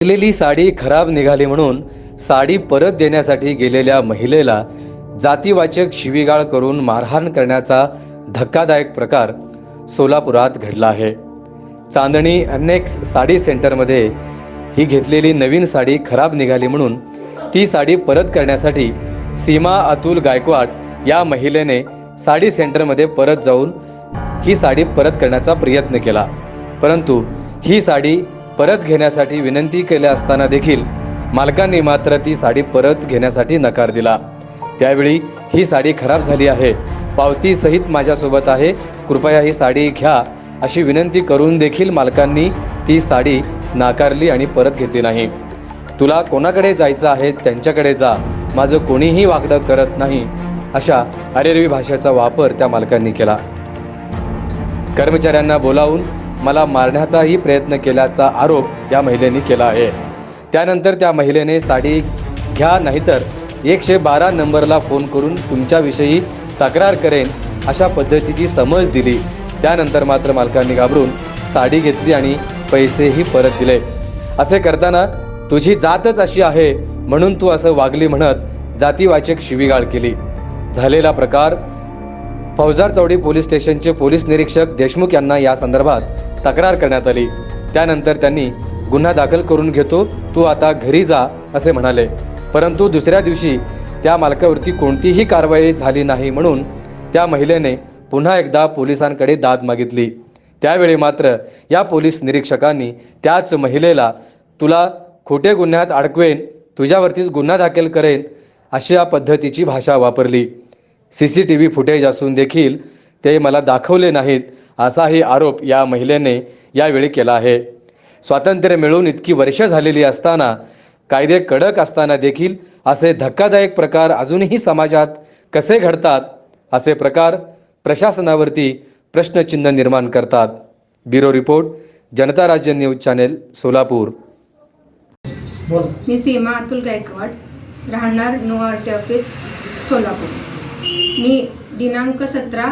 घेतलेली साडी खराब निघाली म्हणून साडी परत देण्यासाठी गेलेल्या महिलेला जातीवाचक शिवीगाळ करून मारहाण करण्याचा धक्कादायक प्रकार सोलापुरात घडला आहे. चांदणी अनेक्स साडी सेंटरमध्ये ही घेतलेली नवीन साडी खराब निघाली म्हणून ती साडी परत करण्यासाठी सीमा अतुल गायकवाड या महिलेने साडी सेंटरमध्ये परत जाऊन ही साडी परत करण्याचा प्रयत्न केला. परंतु ही साडी परत घेण्यासाठी विनंती केल्या असताना देखील मालकांनी मात्र ती साडी परत घेण्यासाठी नकार दिला. त्यावेळी ही साडी खराब झाली आहे. पावती सहित माझ्यासोबत आहे. कृपया ही साडी घ्या अशी विनंती करून देखील मालकांनी ती साडी नाकारली आणि परत घेतली नाही. तुला कोणाकडे जायचं आहे त्यांच्याकडे जा. माझं कोणीही वागडं करत नाही. अशा अरेरवी भाषेचा वापर त्या मालकांनी केला. कर्मचाऱ्यांना बोलावून मला मारण्याचाही प्रयत्न केल्याचा आरोप या महिलेने केला आहे. त्यानंतर त्या महिलेने साडी घ्या नाहीतर एकशे बारा नंबरला फोन करून तुमच्याविषयी तक्रार करेन अशा पद्धतीची समज दिली. त्यानंतर मात्र मालकांनी घाबरून साडी घेतली आणि पैसेही परत दिले. असे करताना तुझी जातच अशी आहे म्हणून तू असं वागली म्हणत जातीवाचक शिवीगाळ केली. झालेला प्रकार फौजार चौडी पोलीस स्टेशनचे पोलीस निरीक्षक देशमुख यांना या संदर्भात तक्रार करण्यात आली. त्यानंतर त्यांनी गुन्हा दाखल करून घेतो तू आता घरी जा असे म्हणाले. परंतु दुसऱ्या दिवशी त्या मालकावरती कोणतीही कारवाई झाली नाही म्हणून त्या महिलेने पुन्हा एकदा पोलिसांकडे दाद मागितली. त्यावेळी मात्र या पोलीस निरीक्षकांनी त्याच महिलेला तुला खोटे गुन्ह्यात अडकवेन तुझ्यावरतीच गुन्हा दाखल करेन अशा पद्धतीची भाषा वापरली. C C T V footage असून देखील ते मला दाखवले नाहीत असाही आरोप या महिलेने यावेळी केला आहे. स्वातंत्र्य मिळून इतकी वर्ष झालेली असताना कायदे कडक असताना देखील असे धक्कादायक प्रकार अजूनही समाजात कसे घडतात असे प्रकार प्रशासनावरती प्रश्नचिन्ह निर्माण करतात. Bureau report Janata Rajya news channel Solapur. मी सीमा अतुल गायकवाड राहणार नो आर टी ऑफिस सोलापूर. मी दिनांक सतरा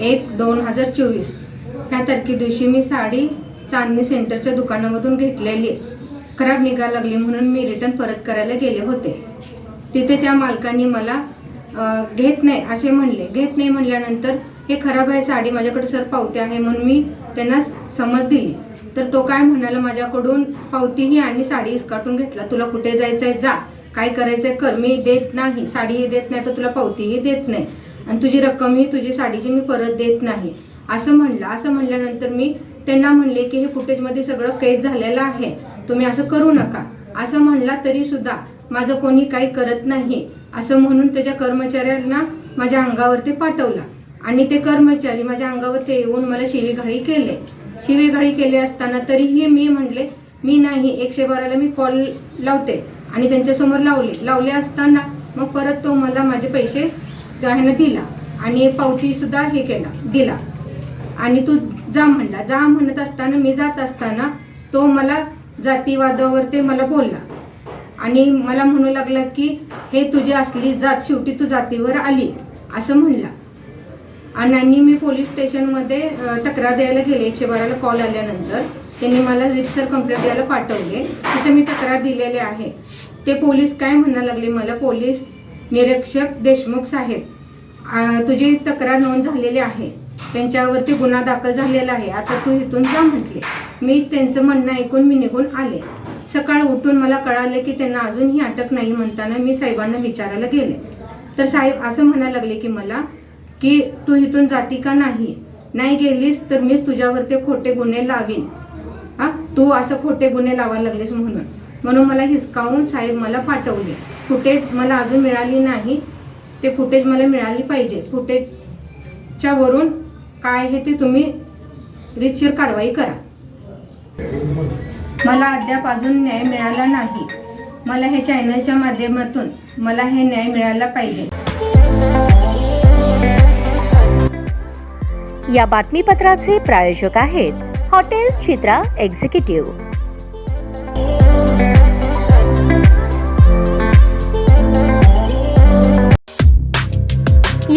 एक दोन हजार चोवीस. ह्या तारखे दिवशी मी साडी चांदणी सेंटरच्या दुकानामधून घेतलेली. आहे. खराब निघा लागली म्हणून मी रिटर्न परत करायला गेले होते. तिथे त्या मालकांनी मला घेत नाही असे म्हणले. घेत नाही म्हणल्यानंतर हे खराब आहे साडी माझ्याकडे सर पावती आहे म्हणून मी त्यांना समज दिली. तर तो काय म्हणाला माझ्याकडून पावतीही आणि साडी इसकाटून घेतला. तुला कुठे जायचं आहे जा. काय करायचं आहे कर. मी देत नाही. साडीही देत नाही तर तुला पावतीही देत नाही. आणि तुझी रक्कम ही तुझी साडीची मी परत देत नाही. असं म्हणलं. असं म्हणल्यानंतर मी त्यांना म्हणले की हे फुटेजमध्ये सगळं कैद झालेलं आहे. तुम्ही असं करू नका. असं म्हणला तरी सुद्धा माझं कोणी काही करत नाही. असं म्हणून त्याच्या कर्मचाऱ्यांना माझ्या अंगावरती पाठवला. आणि ते कर्मचारी माझ्या अंगावरती येऊन मला शिवीघाळी केले. शिवीघाळी केले असताना तरीही मी म्हणले मी नाही. एकशे बाराला मी कॉल लावते. आणि त्यांच्यासमोर लावले. लावले असताना मग परत तो मला माझे पैसे ह्यानं दिला. आणि पावती सुद्धा हे केला दिला. आणि तू जा म्हणला. जा म्हणत असताना मी जात असताना तो मला जातीवादावर ते मला बोलला. आणि मला म्हणू लागला की हे तुझी असली जात शेवटी तू जातीवर आली. असं म्हणला. आणि मी पोलीस स्टेशनमध्ये तक्रार द्यायला गेले. एकशे बाराला कॉल आल्यानंतर त्यांनी मला रितसर कंप्लेंट द्यायला पाठवले. तिथे मी तक्रार दिलेली आहे. ते पोलीस काय म्हणायला लागले? मला पोलीस निरीक्षक देशमुख साहेब तुझी तक्रार नोंद झालेली आहे. त्यांच्यावरती गुन्हा दाखल झालेला आहे. आता तू इथून जा म्हटले. मी त्यांचं म्हणणं ऐकून मी निघून आले. सकाळ उठून मला कळालं की त्यांना अजूनही अटक नाही म्हणताना मी साहेबांना विचारायला गेले. तर साहेब असं म्हणायला लागले की मला की तू इथून जाती का नाही? नाही गेलीस तर मीच तुझ्यावरती खोटे गुन्हे लावीन. हा तू असं खोटे गुन्हे लावायला लागलीस म्हणून. म्हणून मला हिसकावून साहेब मला पाठवले. फुटेज मला अजून मिळाली नाही. ते फुटेज मला मिळाली पाहिजे. फुटेजच्या वरून काय आहे ते तुम्ही रितशीर कारवाई करा. मला अद्याप अजून न्याय मिळाला नाही. मला हे चॅनलच्या माध्यमातून मला हे न्याय मिळाला पाहिजे. या बातमीपत्राचे प्रायोजक आहेत हॉटेल चित्रा एक्झिक्युटिव्ह.